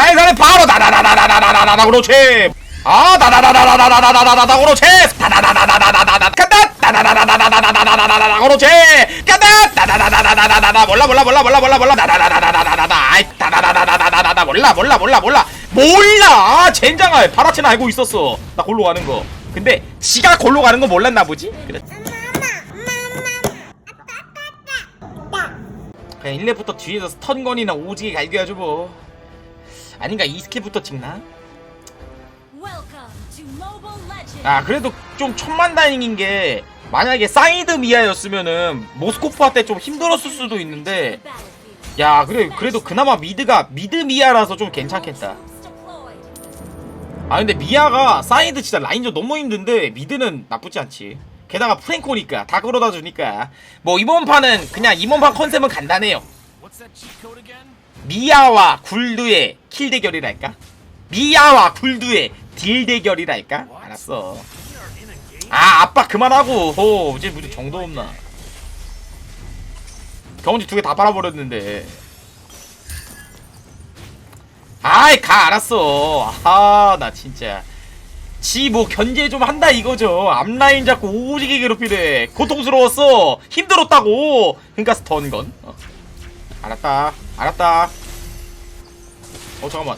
살살해 바로 나나나나나나나나나 그렇지 아 나나나나나나나나나나 그렇지 나나나나나나나나나 간다 나나나나나나나나나나나 그렇지 간다 나나나나나나나나나 몰라 몰라 몰라 몰라 몰라 몰라 나나나나나나나나 아이 나나나나나나나나 몰라 몰라 몰라 몰라 몰라 젠장아 파라치는 알고 있었어 나 골로 가는 거 근데 지가 골로 가는 거 몰랐나 보지 그래 그냥 1렙부터 뒤에서 스턴건이나 오지게 갈겨야죠 뭐 아닌가 찍나? To Mobile Legends. 아 그래도 좀 천만 다행인 게 만약에 사이드 미아였으면은 모스코프아 때좀 힘들었을 수도 있는데. 야 그래 그래도 그나마 미드가 미드 미아라서 좀 괜찮겠다. 아 근데 미아가 사이드 진짜 라인전 너무 힘든데 미드는 나쁘지 않지 게다가 프랭코니까 다 끌어다 주니까 뭐 이번 판은 그냥 이번 판 컨셉은 간단해요 미아와 굴드의 킬 대결이랄까? 미아와 굴드의 딜 대결이랄까? 알았어. 아, 아빠 그만하고. 어, 이제 무슨 정도 없나? 경운지 두개 다 빨아버렸는데. 아이, 가, 알았어. 아, 나 진짜. 지 뭐 견제 좀 한다 이거죠. 앞라인 잡고 오지게 괴롭히네. 고통스러웠어. 힘들었다고. 그니까 스턴건. 어. 알았다. 알았다. 어 잠깐만.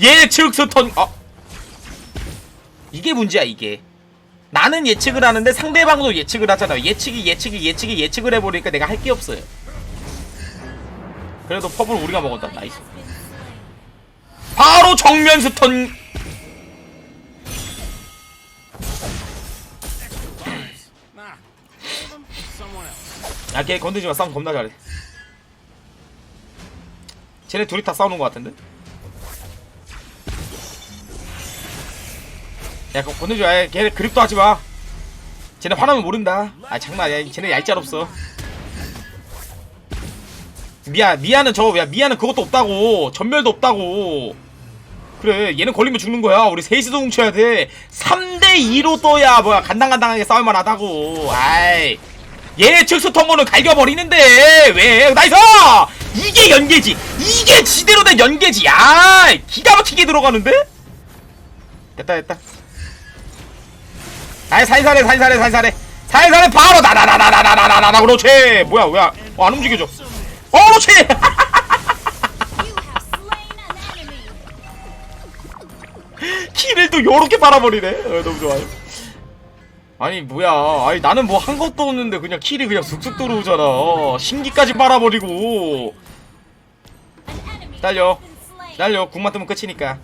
예측 스턴. 아 이게 문제야 이게. 나는 예측을 하는데 상대방도 예측을 하잖아. 예측이 예측이 예측이 예측을 해버리니까 내가 할 게 없어요. 그래도 펍을 우리가 먹었다. 나이스. 바로 정면 스턴. 야, 걔 건드지 마. 싸움 겁나 잘해. 쟤네 둘이 다 싸우는 것 같은데? 야, 그거 건드지 마. 야, 걔네 그립도 하지 마. 쟤네 화나면 모른다. 아, 장난 아니야. 쟤네 얄짤 없어. 미아, 미아는 저거, 야, 미아는 그것도 없다고. 전멸도 없다고. 그래, 얘는 걸리면 죽는 거야. 우리 셋이서 뭉쳐야 돼. 3대2로 떠야, 뭐야, 간당간당하게 싸울만 하다고. 아이. 얘 측수턴 거는 갈겨버리는데 왜 나이스 이게 연계지 이게 지대로 된 연계지 야 기가 막히게 들어가는데 됐다 됐다 아이 살살해 살살해 살살해 살살해 바로 나나나나나나나나 그렇지 뭐야 뭐야 어, 안 움직여져 어 그렇지. 키를 또 요렇게 빨아버리네 어, 너무 좋아요 아니 뭐야. 아니 나는 뭐 한 것도 없는데 그냥 킬이 그냥 쑥쑥 들어오잖아. 신기까지 빨아버리고. slain. 날려. 국만 뜨면 끝이니까.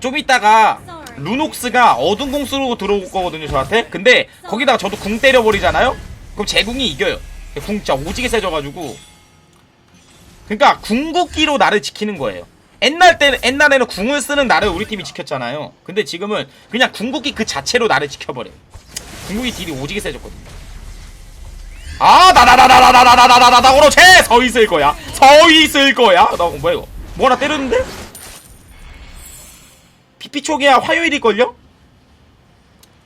좀 이따가 루녹스가 어둠 궁 쓰고 들어올 거거든요 저한테. 근데 거기다가 저도 궁 때려버리잖아요? 그럼 제 궁이 이겨요. 궁 진짜 오지게 세져가지고. 그러니까 궁극기로 나를 지키는 거예요. 옛날 때 옛날에는 궁을 쓰는 나를 우리 팀이 지켰잖아요. 근데 지금은 그냥 궁극기 그 자체로 나를 지켜버려 궁극기 딜이 오지게 세졌거든요. 아 나나나나나나나나나나 그렇지! 서 있을 거야. 서 있을 거야. 나 뭐야 이거? 뭐 하나 때렸는데? 피피 초기야 화요일일걸요?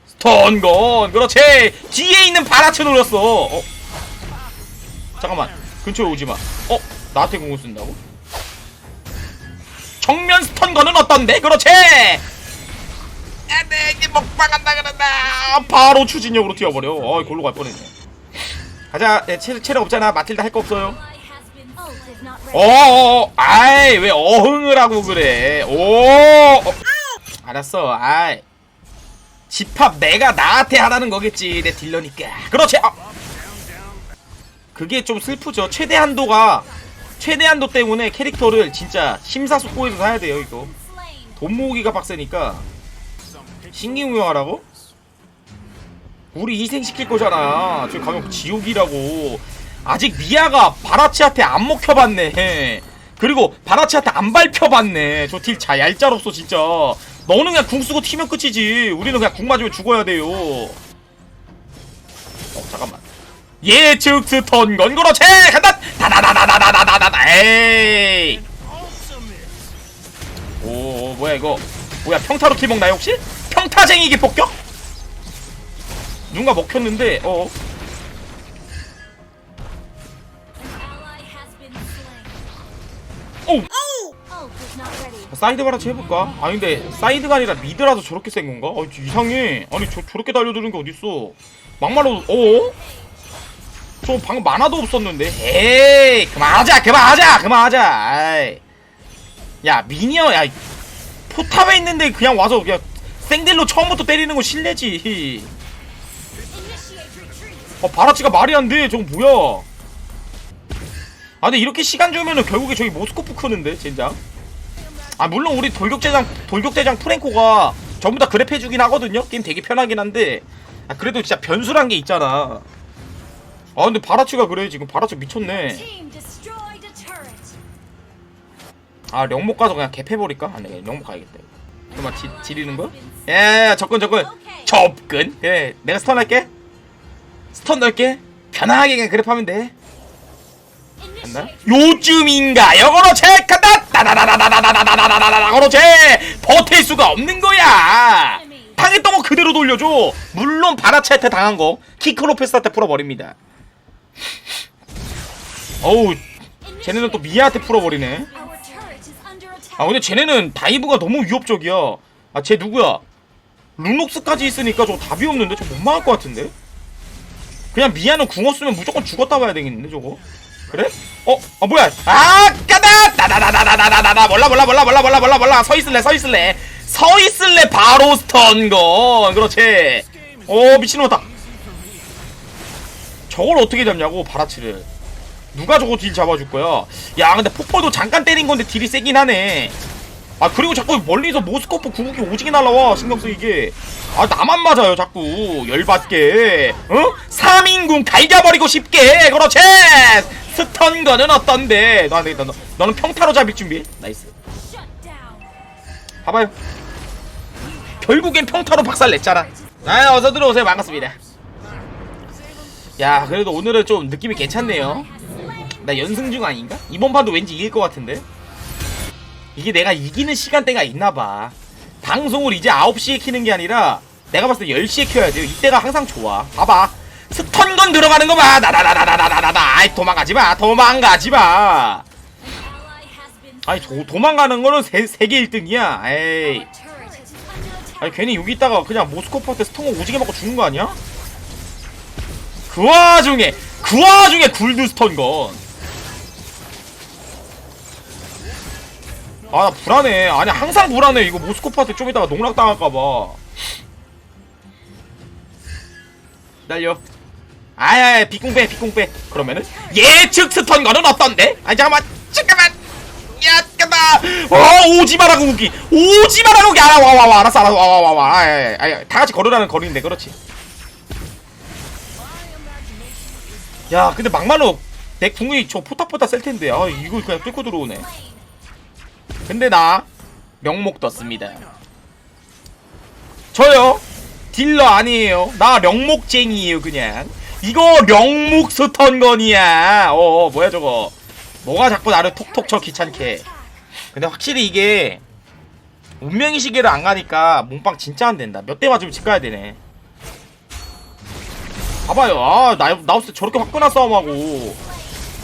스턴건. 그렇지! 뒤에 있는 바라츠 노렸어. 어? 잠깐만. 근처에 오지마. 어? 나한테 공을 쓴다고? 정면 스턴건은 어떤데? 그렇지 안돼 이제 먹방한다 그런다 바로 추진력으로 뛰어버려. 어이 골로 갈 뻔했네. 가자. 내 체, 체력 없잖아. 마틸다 할 거 없어요. Ally has been ult is not ready. 어어. 아이 왜 어흥을 하고 그래? 오! 어. 알았어. 아이. 집합 내가 나한테 하라는 거겠지 내 딜러니까. 그렇지. 아. 그게 좀 슬프죠. 최대 한도가 최대 한도 때문에 캐릭터를 진짜 심사숙고해서 사야 돼요 이거. 돈 모으기가 빡세니까 신기무용하라고? 우리 희생시킬 거잖아. 저기 가면 지옥이라고. 아직 미아가 바라치한테 안 먹혀봤네. 그리고 바라치한테 안 밟혀봤네. 저딜자 얄짤없어 진짜. 너는 그냥 궁 쓰고 튀면 끝이지. 우리는 그냥 궁 맞으면 죽어야 돼요. 어 잠깐만. 예측 스턴 건 그렇지 간다 다다다다다다다다다 에이 오 뭐야 이거 뭐야 평타로 킬 먹나요 혹시? 평타쟁이기 폭격? 누군가 먹혔는데 어. 오 ready. 사이드 바라치 해볼까? 아니 근데 사이드가 아니라 미드라서 저렇게 센 건가? 아 이상해 아니 저, 저렇게 달려드는 게 어딨어 막말로 어? 저 방금 만화도 없었는데 에이 그만하자 그만하자 그만하자 아이. 야 미니어 야 포탑에 있는데 그냥 와서 그냥 생딜로 처음부터 때리는 거 실례지. 어 바라치가 말이 안돼 저거 뭐야 아 근데 이렇게 시간 주면은 결국에 저기 모스코프 크는데 젠장 아 물론 우리 돌격대장 돌격대장 프랭코가 전부 다 그랩 해주긴 하거든요 게임 되게 편하긴 한데 아 그래도 진짜 변수란 게 있잖아 아 근데 바라치가 그래 지금 바라치 미쳤네. 아 령목 가서 그냥 갭해버릴까? 안 돼, 령목 가야겠다. 그만 지, 지리는 거야? 예, 접근, 접근. 접근? 그래, 내가 스턴 할게. 스턴 넣을게. 편하게 그냥 그랩하면 돼. 됐나? Initiate 요쯤인가요? 그렇지! 간다! 따다다다다다다다다다다다 그렇지! 버틸 수가 없는 거야! 당했던 거 그대로 돌려줘! 물론 바라체한테 당한 거 키크로페스한테 풀어버립니다. 어우, 쟤네는 또 미아한테 풀어버리네. 아 근데 쟤네는 다이브가 너무 위협적이야. 아 쟤 누구야? 루녹스까지 있으니까 저거 답이 없는데? 저거 못 막을 것 같은데? 그냥 미아는 궁 없으면 무조건 죽었다 봐야 되겠는데 저거. 그래? 어? 아 뭐야? 아 까다! 나나나나나나나나 몰라 몰라 몰라 몰라 몰라 몰라 몰라. 서 있을래 서 있을래. 서 있을래 바로 스턴건. 그렇지. 어 미친놈 왔다. 저걸 어떻게 잡냐고 바라치를 누가 저거 딜 잡아줄 거야? 야, 근데 폭포도 잠깐 때린 건데 딜이 세긴 하네. 아, 그리고 자꾸 멀리서 모스코프 구국이 오지게 날라와, 신경 쓰 이게. 아, 나만 맞아요, 자꾸. 열받게. 어? 3인궁 갈겨버리고 싶게. 그렇지! 스턴 거는 어떤데? 너 안 되겠다. 너, 너는 평타로 잡을 준비. 나이스. 봐봐요. 결국엔 평타로 박살 냈잖아. 아, 어서 들어오세요. 반갑습니다. 야, 그래도 오늘은 좀 느낌이 괜찮네요. 나 연승 중 아닌가? 이번 판도 왠지 이길 것 같은데? 이게 내가 이기는 시간대가 있나봐. 방송을 이제 9시에 키는 게 아니라 내가 봤을 때 10시에 켜야 돼요. 이때가 항상 좋아. 봐봐. 스턴건 들어가는 거 봐. 나나나나나나나나. 아이, 도망가지 마. 도망가지 마. an ally has been 아니, 도, 도망가는 거는 세, 세계 1등이야. 에이. 아니, 괜히 여기 있다가 그냥 모스코프한테 스턴건 오지게 맞고 죽는 거 아니야? 그 와중에, 그 와중에 굴드 스턴건. 아, 나 불안해. 아니, 항상 불안해. 이거 모스코프한테 좀 이따가 농락 당할까봐. 날려. 아야, 비공 빼, 비공 빼. 그러면은, 예측 스턴건은 어떤데? 아니, 잠깐만, 잠깐만. 야, 잠깐만. 어, 오지 마라, 구기. 오지 마라, 구기. 알아, 와, 와, 와. 알았어, 알았어. 와, 와, 와, 와. 아, 야, 야, 야. 다 같이 걸으라는 거리인데, 그렇지. 야, 근데 막말로 내 궁이 저 포탑보다 셀 텐데. 아, 이거 그냥 뚫고 들어오네. 근데 나 명목 떴습니다. 저요 딜러 아니에요. 나 명목쟁이에요 그냥. 이거 명목 스턴건이야. 어, 어 뭐야 저거. 뭐가 자꾸 나를 톡톡 쳐 귀찮게. 근데 확실히 이게 운명의 시계를 안 가니까 몸빵 진짜 안 된다. 몇 대 맞으면 집 가야 되네. 봐봐요. 아, 나, 나 없을 때 저렇게 화끈한 싸움하고.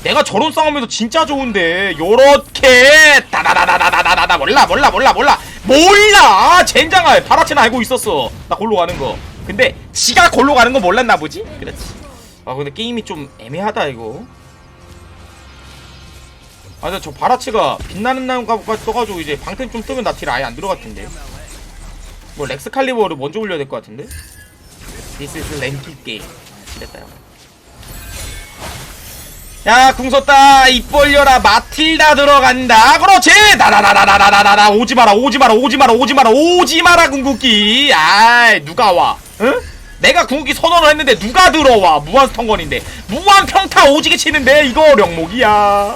내가 저런 싸움에도 진짜 좋은데. 요렇게. 다다다다다다다다 몰라 몰라 몰라 몰라. 몰라. 젠장아 파라체는 알고 있었어. 나 골로 가는 거. 근데 지가 골로 가는 거 몰랐나 보지? 그렇지. 아 근데 게임이 좀 애매하다 이거. 아 근데 저 바라치가 빛나는 나무까지 떠가지고 이제 방템 좀 뜨면 나 딜 아예 안 들어갈 텐데. 뭐 렉스칼리버를 먼저 올려야 될 것 같은데? This is 랭킹 게임 아 지렸다 형. 야, 궁 썼다. 입 벌려라. 마틸다 들어간다. 그렇지. 나나나나나나나나. 오지 마라. 오지 마라. 오지 마라. 오지 마라. 오지 마라. 궁극기. 아이, 누가 와? 응? 내가 궁극기 선언을 했는데 누가 들어와? 무한 스턴건인데. 무한 평타 오지게 치는데 이거 령목이야.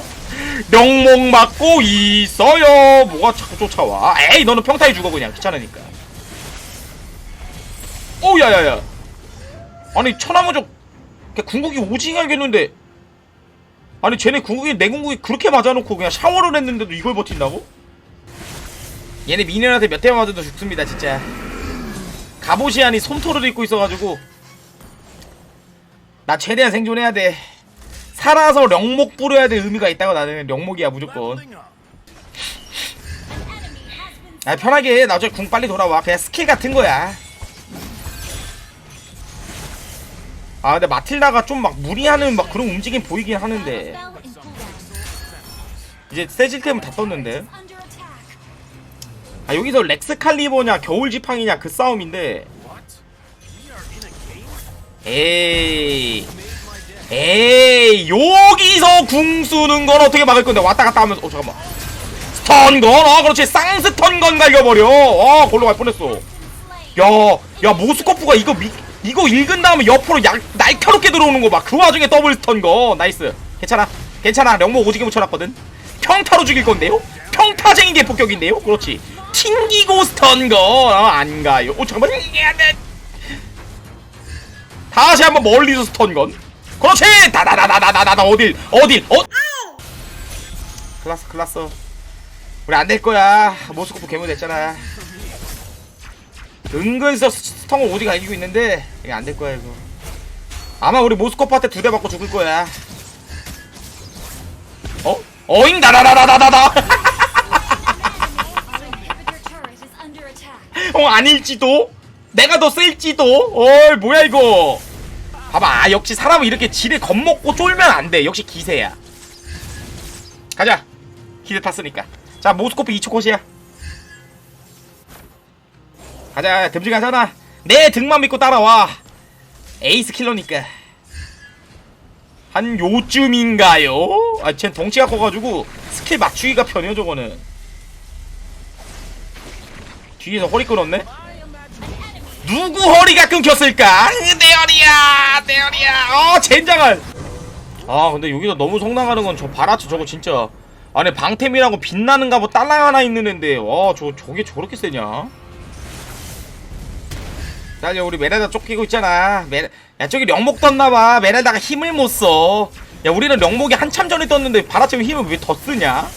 령목 맞고 있어요. 뭐가 자꾸 쫓아와? 에이, 너는 평타에 죽어 그냥 귀찮으니까. 오, 야야야. 아니 천하무적 궁극이 오징어 알겠는데 아니 쟤네 궁극이 내 궁극이 그렇게 맞아놓고 그냥 샤워를 했는데도 이걸 버틴다고? 얘네 미니언한테 몇 대 맞아도 죽습니다 진짜. 갑옷이 아니 솜토를 입고 있어가지고. 나 최대한 생존해야 돼. 살아서 령목 뿌려야 될 의미가 있다고 나는 령목이야 무조건. 아 편하게 나중에 궁 빨리 돌아와. 그냥 스킬 같은 거야. 아 근데 마틸다가 좀 막 무리하는 막 그런 움직임 보이긴 하는데. 이제 세질 템은 다 떴는데. 아 여기서 렉스 칼리버냐 겨울 지팡이냐 그 싸움인데? 에이 에이 여기서 궁 쏘는 건 어떻게 막을 건데 왔다 갔다 하면서 어 잠깐만 스턴건 어 그렇지 쌍스턴건 갈겨버려 어 골로 갈 뻔했어 Slain. 야, 야 모스코프가 이거 미, 이거 읽은 다음에 옆으로 약, 날카롭게 들어오는 거 봐. 그 와중에 더블 스턴 거. 나이스. 괜찮아. 괜찮아. 령모 오지게 붙여놨거든. 평타로 죽일 건데요? 평타쟁이 대폭격인데요? 그렇지. 튕기고 스턴 거. 어, 안 가요. 오, 잠깐만. 다시 한번 멀리서 스턴 건. 그렇지. 다다다다다다다 어딜 어딜 어. 클라스 클라스. 우리 안 될 거야. 모스코프 괴물 됐잖아. 은근서 스턴을 오디가 이기고 있는데 이게 안 될 거야 이거. 아마 우리 모스코프한테 두 대 맞고 죽을 거야. 어? 어잉 attack. 어 아닐지도? 내가 더 셀지도? 어이 뭐야 이거? 봐봐 아, 역시 사람은 이렇게 지를 겁먹고 쫄면 안 돼. 역시 기세야. 가자. 기세 탔으니까. 자 모스코프 2초 컷이야 가자 듬직 하잖아 내 등만 믿고 따라와. 에이스 킬러니까. 한 요쯤인가요? 아쟨 덩치가 커가지고 스킬 맞추기가 편해요 저거는. 뒤에서 허리 끊었네? 누구 허리가 끊겼을까? 내 허리야 내 허리야. 어 젠장을 아 근데 여기서 너무 성나가는 건 저 바라치 저거 진짜. 안에 방템이라고 빛나는 갑옷 딸랑 하나 있는 앤데. 와 저 저게 저렇게 세냐 자 이제 우리 메라다 쫓기고 있잖아. 메... 야 저기 령목 떴나봐. 메라다가 힘을 못써 야 우리는 령목이 한참 전에 떴는데 바라치 힘을 왜 더 쓰냐?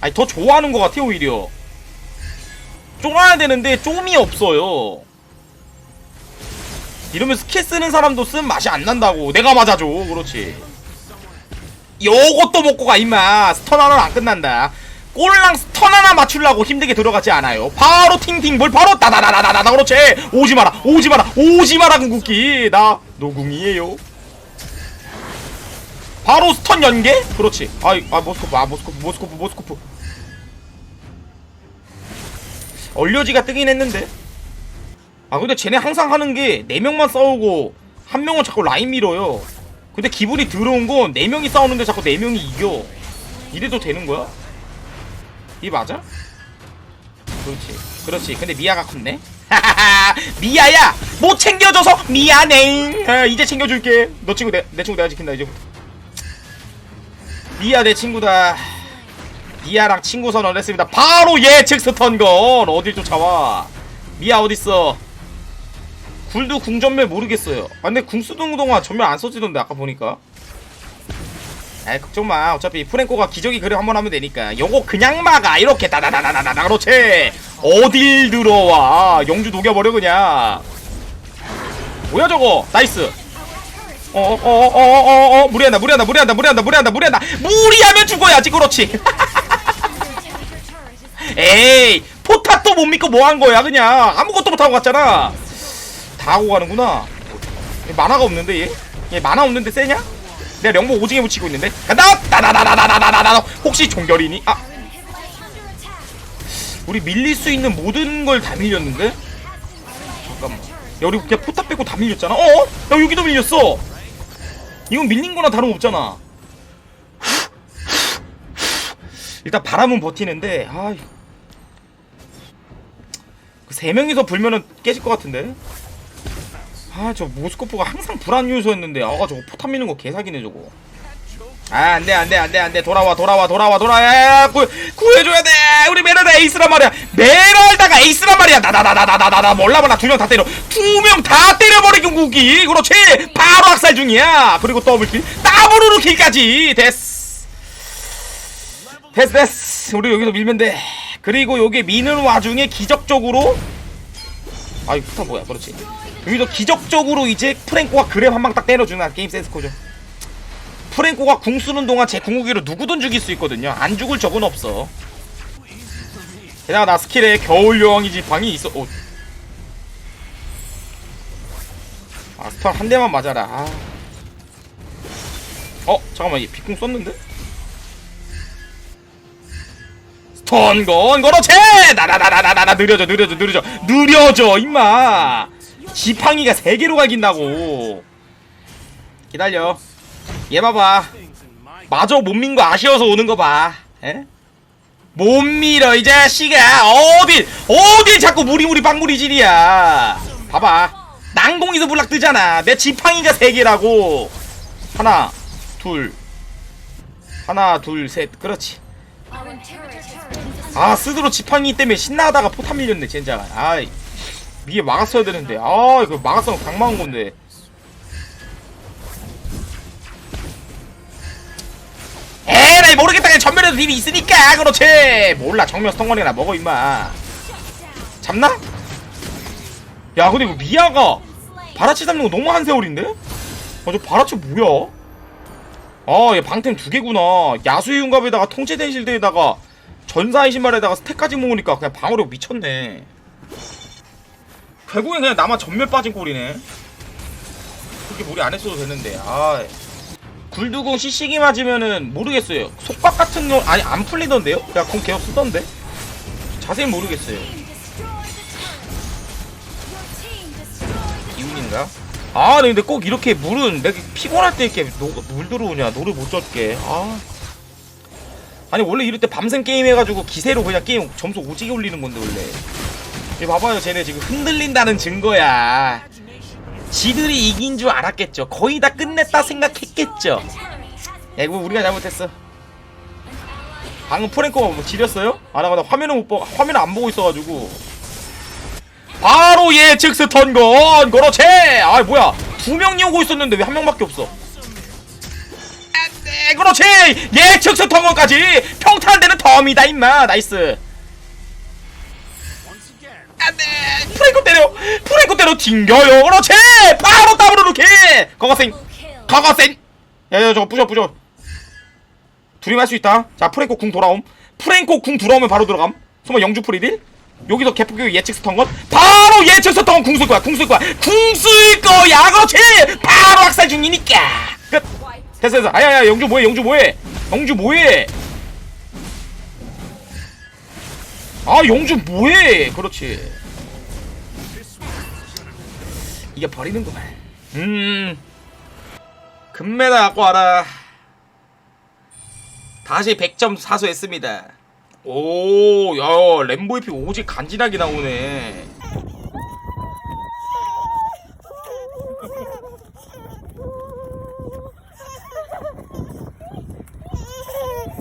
아니 더 좋아하는 것 같아 오히려. 쫄아야 되는데 쫌이 없어요. 이러면 스킬 쓰는 사람도 쓴 맛이 안 난다고. 내가 맞아줘. 그렇지. 요것도 먹고 가 임마. 스턴 하나는 안 끝난다 꼴랑 스턴 하나 맞추려고 힘들게 들어가지 않아요. 바로 팅팅 뭘 바로 따다다다다다 그렇지. 오지 마라 오지 마라 오지 마라 궁극기. 나 노궁이에요. 바로 스턴 연계? 그렇지. 아이 아 모스코프 아 모스코프 모스코프 모스코프. 얼려지가 뜨긴 했는데. 아 근데 쟤네 항상 하는 게 4명만 싸우고 한 명은 자꾸 라인 밀어요. 근데 기분이 더러운 건 4명이 싸우는데 자꾸 4명이 이겨. 이래도 되는 거야? 이 맞아? 그렇지. 그렇지. 근데 미아가 컸네. 미아야! 못 챙겨줘서? 미안해. 아, 이제 챙겨줄게. 너 친구 내, 내 친구 내가 지킨다 이제부터. 미아 내 친구다. 미아랑 친구 선언을 했습니다. 바로 예측 스턴건 어딜 쫓아와. 미아 어딨어? 굴도 궁전멸 모르겠어요. 아 근데 궁 쓰던 동안 전멸 안 써지던데 아까 보니까 에이 걱정 마. 어차피 프랭코가 기저귀 그래 한번 하면 되니까. 요거 그냥 막아. 이렇게 다다다다다다 그렇지. 어딜 들어와. 영주 녹여버려 그냥. 뭐야 저거? 나이스. 어어어어어어 무리한다 무리한다 무리한다 무리한다 무리한다 무리한다. 무리하면 죽어야지. 그렇지. 에이. 포탑도 못 믿고 뭐 한 거야 그냥. 아무것도 못하고 갔잖아. 다 하고 가는구나. 얘 만화가 없는데 얘? 얘 만화 없는데 세냐? 내가 령보 오징에 붙이고 있는데. 간다! 따다다다다다다다다 혹시 종결이니? 아. 우리 밀릴 수 있는 모든 걸 다 밀렸는데? 잠깐만. 야 우리 그냥 포탑 빼고 다 밀렸잖아. 어? 야 여기도 밀렸어. 이건 밀린 거나 다름없잖아. 일단 바람은 버티는데 아이 그세 명이서 불면은 깨질 것 같은데 아 저 모스코프가 항상 불안 요소였는데 아가 저거 포탑 미는 거 개사기네 저거. 아 안돼 안돼 안돼 안돼. 돌아와 돌아와 돌아와 돌아와. 야, 구, 구해줘야 돼. 우리 메랄다 에이스란 말이야. 메랄다가 에이스란 말이야. 나나나나나나나 몰라 몰라. 두 명 다 때려. 두 명 다 때려버리긴 구기. 그렇지. 바로 학살 중이야. 그리고 더블킬. 더블으로 킬까지. 됐어. 됐어 됐어. 우리 여기서 밀면 돼. 그리고 여기 미는 와중에 기적적으로 아이 포탑 뭐야? 그렇지. 여기서 기적적으로 이제 프랭코가 그랩 한 방 딱 때려주는 게임 센스 코죠. 프랭코가 궁 쓰는 동안 제 궁극기로 누구든 죽일 수 있거든요. 안 죽을 적은 없어. 게다가 나 스킬에 겨울 여왕이 지 방이 있어. 어. 아 스턴 한 대만 맞아라. 아. 어 잠깐만 얘 비쿵 썼는데? 턴건 그렇지 나나나나나나 느려져 느려져 느려져 느려져 임마 지팡이가 세 개로 갈긴다고 기다려 얘 봐봐 마저 못 민 거 아쉬워서 오는 거 봐. 에? 못 밀어 이 자식아 어딜 어딜 자꾸 무리무리 빵무리질이야. 봐봐 난공이도 불락 뜨잖아. 내 지팡이가 세 개라고. 하나 둘 하나 둘 셋 그렇지. 아 스스로 지팡이 때문에 신나다가 포탄 밀렸네 진짜. 아이 위에 막았어야 되는데 아 이거 막았으면 강 막은 건데. 에라이 모르겠다 그냥 전면에도 딜이 있으니까 그렇지 몰라 정면 스턴거리나 먹어 임마 잡나? 야 근데 이거 미아가. 바라치 잡는 거 너무 한 세월인데? 아저 바라치 뭐야? 아얘 방템 두 개구나 야수의 융갑에다가 통제된 실드에다가 전사의 신발에다가 스택까지 모으니까 그냥 방어력 미쳤네. 결국엔 그냥 나만 전멸 빠진 꼴이네. 그렇게 무리 안 했어도 됐는데 아. 굴두공 CC기 맞으면은 모르겠어요. 속박 같은 거 아니 안 풀리던데요? 야 공 계속 쓰던데? 자세히 모르겠어요. 이윤인가? 아 근데 꼭 이렇게 물은 내가 피곤할 때 이렇게 노, 물 들어오냐? 노를 못 젖게. 아 아니 원래 이럴 때 밤샘 게임 해가지고 기세로 그냥 게임 점수 오지게 올리는 건데 원래 이 봐봐요 쟤네 지금 흔들린다는 증거야 지들이 이긴 줄 알았겠죠 거의 다 끝냈다 생각했겠죠 야 이거 우리가 잘못했어 방금 프랭코가 뭐 지렸어요? 아, 나, 나 화면을 못 보, 화면을 안 보고 있어가지고. 바로 예측 스턴건! 그렇지! 아, 뭐야. 두 명이 오고 있었는데 왜 한 명밖에 없어? 그렇지! 예측 스턴건까지! 평탄한 데는 덤이다, 임마! 나이스! once again. 안 돼! 프랭코 때려! 프랭코 때려 튕겨요! 그렇지! 바로 더블로 루키! 거거생! 가가센! 야야 저거 부셔 부셔 둘이 할수 있다 자 프랭코 궁 돌아옴 프랭코 궁 돌아오면 바로 들어감 소마 영주 프리딜 여기서 개폭교 예측 스턴 건 바로 예측 스턴건 궁쓸 거야 궁쓸 거야 궁쓸 거야 그렇지 바로 학살 중이니까 끝 됐어 됐어. 아야야 영주 뭐해 영주 뭐해? 영주 뭐해? 아 영주 뭐해? 그렇지. 이게 버리는구만 음. 금메달 갖고 와라. 다시 100점 사수했습니다. 오, 야, 램보 EP 오직 간지나게 나오네.